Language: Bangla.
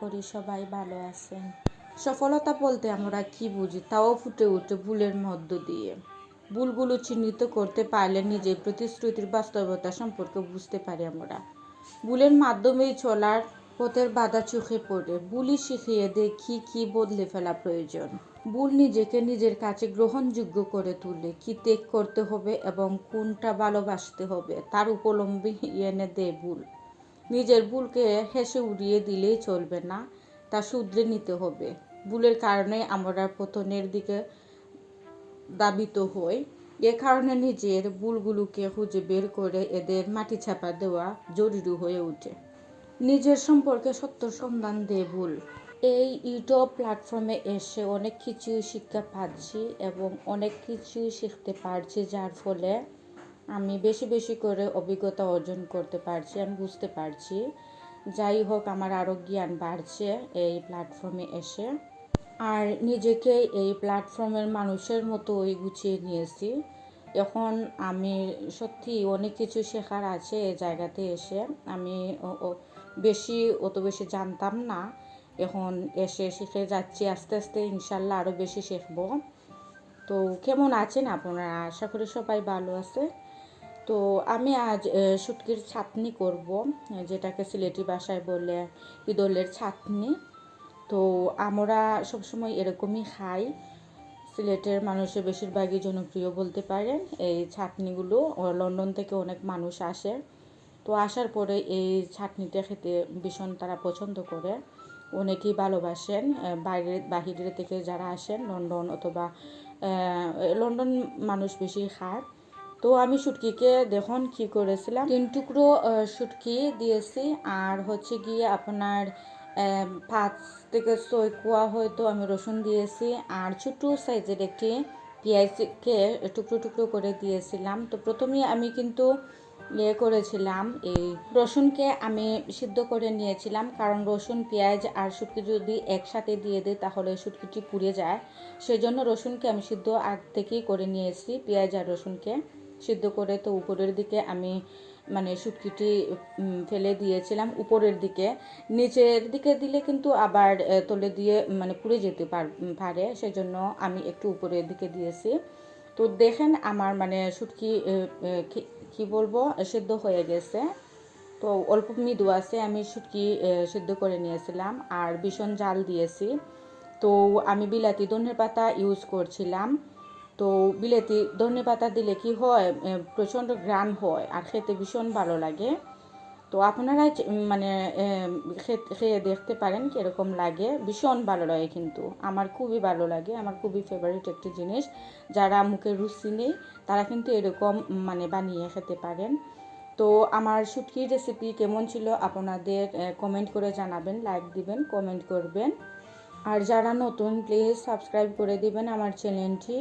করি সবাই ভালো আছেন। সফলতা বলতে আমরা কি বুঝি? তাও ফুটে ওঠে ভুলের মধ্য দিয়ে। ভুলগুলো চিহ্নিত করতে পারলে নিজের প্রতিশ্রুতির বাস্তবতা সম্পর্কে বুঝতে পারি আমরা। ভুলের মাধ্যমেই চলার পথের বাধা চোখে পড়ে। ভুলই শিখিয়ে দেয় কি কি বদলে ফেলা প্রয়োজন। ভুল নিজেকে নিজের কাছে গ্রহণযোগ্য করে তুলে। কি ত্যাগ করতে হবে এবং কোনটা ভালোবাসতে হবে, তার উপলম্বী এনে দেয় ভুল। নিজের ভুলকে হেসে উড়িয়ে দিলেই চলবে না, তা শুধরে নিতে হবে। ভুলের কারণে আমরা পতনের দিকে দাবিত হই। এ কারণে নিজের ভুলগুলোকে খুঁজে বের করে এদের মাটি ছাপা দেওয়া জরুরি হয়ে ওঠে। নিজের সম্পর্কে সত্য সন্ধান দেয় ভুল। এই ইউটিউব প্ল্যাটফর্মে এসে অনেক কিছুই শিক্ষা পাচ্ছি এবং অনেক কিছুই শিখতে পারছি, যার ফলে আমি বেশি বেশি করে অভিজ্ঞতা অর্জন করতে পারছি, আমি বুঝতে পারছি। যাই হোক, আমার আরও জ্ঞান বাড়ছে এই প্ল্যাটফর্মে এসে। আর নিজেকে এই প্ল্যাটফর্মের মানুষের মতো ওই গুছিয়ে নিয়েছি। এখন আমি সত্যি অনেক কিছু শেখার আছে এই জায়গাতে এসে। আমি বেশি, অত বেশি জানতাম না। এখন এসে শিখে যাচ্ছি, আস্তে আস্তে ইনশাল্লাহ আরও বেশি শিখব। তো কেমন আছেন আপনারা? আশা করি সবাই ভালো আছে। তো আমি আজ শুটকির ছাতনি করব, যেটাকে সিলেটি ভাষায় বলে ইদলের ছাতনি। তো আমরা সবসময় এরকমই খাই, সিলেটের মানুষের বেশিরভাগই জনপ্রিয় বলতে পারেন এই ছাটনিগুলো লন্ডন থেকে অনেক মানুষ আসে। তো আসার পরে এই ছাটনিটা খেতে ভীষণ তারা পছন্দ করে। অনেকেই ভালোবাসেন বাইরে বাহিরের থেকে যারা আসেন, লন্ডন অথবা লন্ডন মানুষ বেশি খায়। তো আমি শুটকিকে দেখুন কি করেছিলাম। তিন টুকরো শুটকি দিয়েছি আর হচ্ছে গিয়ে আপনার পাঁচ থেকে ছয় কোয়া হয়তো আমি রসুন দিয়েছি আর ছোটো সাইজের একটি পেঁয়াজকে টুকরো টুকরো করে দিয়েছিলাম। তো প্রথমে আমি কিন্তু ইয়ে করেছিলাম, এই রসুনকে আমি সিদ্ধ করে নিয়েছিলাম কারণ রসুন, পেঁয়াজ আর শুটকি যদি একসাথে দিয়ে দিই তাহলে শুটকিটি পুড়ে যায়। সেই জন্য রসুনকে আমি সিদ্ধ আগ থেকেই করে নিয়েছি, পেঁয়াজ আর রসুনকে। সিদ্ধ করে তো উপরের দিকে আমি মানে শুটকিটি ফেলে দিয়েছিলাম উপরের দিকে। নিচের দিকে দিলে কিন্তু আবার তলে দিয়ে মানে পুড়ে যেতে পার- সেজন্য আমি একটু উপরের দিকে দিয়েছি। তো দেখেন আমার মানে শুটকি কি- বলব, সেদ্ধ হয়ে গেছে। তো অল্প মৃদু আছে, আমি শুটকি সিদ্ধ করে নিয়েছিলাম আর ভীষণ জাল দিয়েছি। তো আমি বিলাতি ধনের পাতা ইউজ করছিলাম। তো বিলেতি ধনে পাতা দিলে কি হয়? প্রচণ্ড গ্রান হয় আর খেতে ভীষণ ভালো লাগে। তো আপনারা মানে খেয়ে দেখতে পারেন কীরকম লাগে। ভীষণ ভালো লাগে কিন্তু। আমার খুবই ভালো লাগে। আমার খুবই ফেভারিট একটি জিনিস। যারা মুখে রুচি নেই, তারা কিন্তু এরকম মানে বানিয়ে খেতে পারেন। তো আমার শুটকির রেসিপি কেমন ছিল আপনাদের কমেন্ট করে জানাবেন লাইক দিবেন কমেন্ট করবেন। আর যারা নতুন প্লিজ সাবস্ক্রাইব করে দিবেন আমার চ্যানেলটি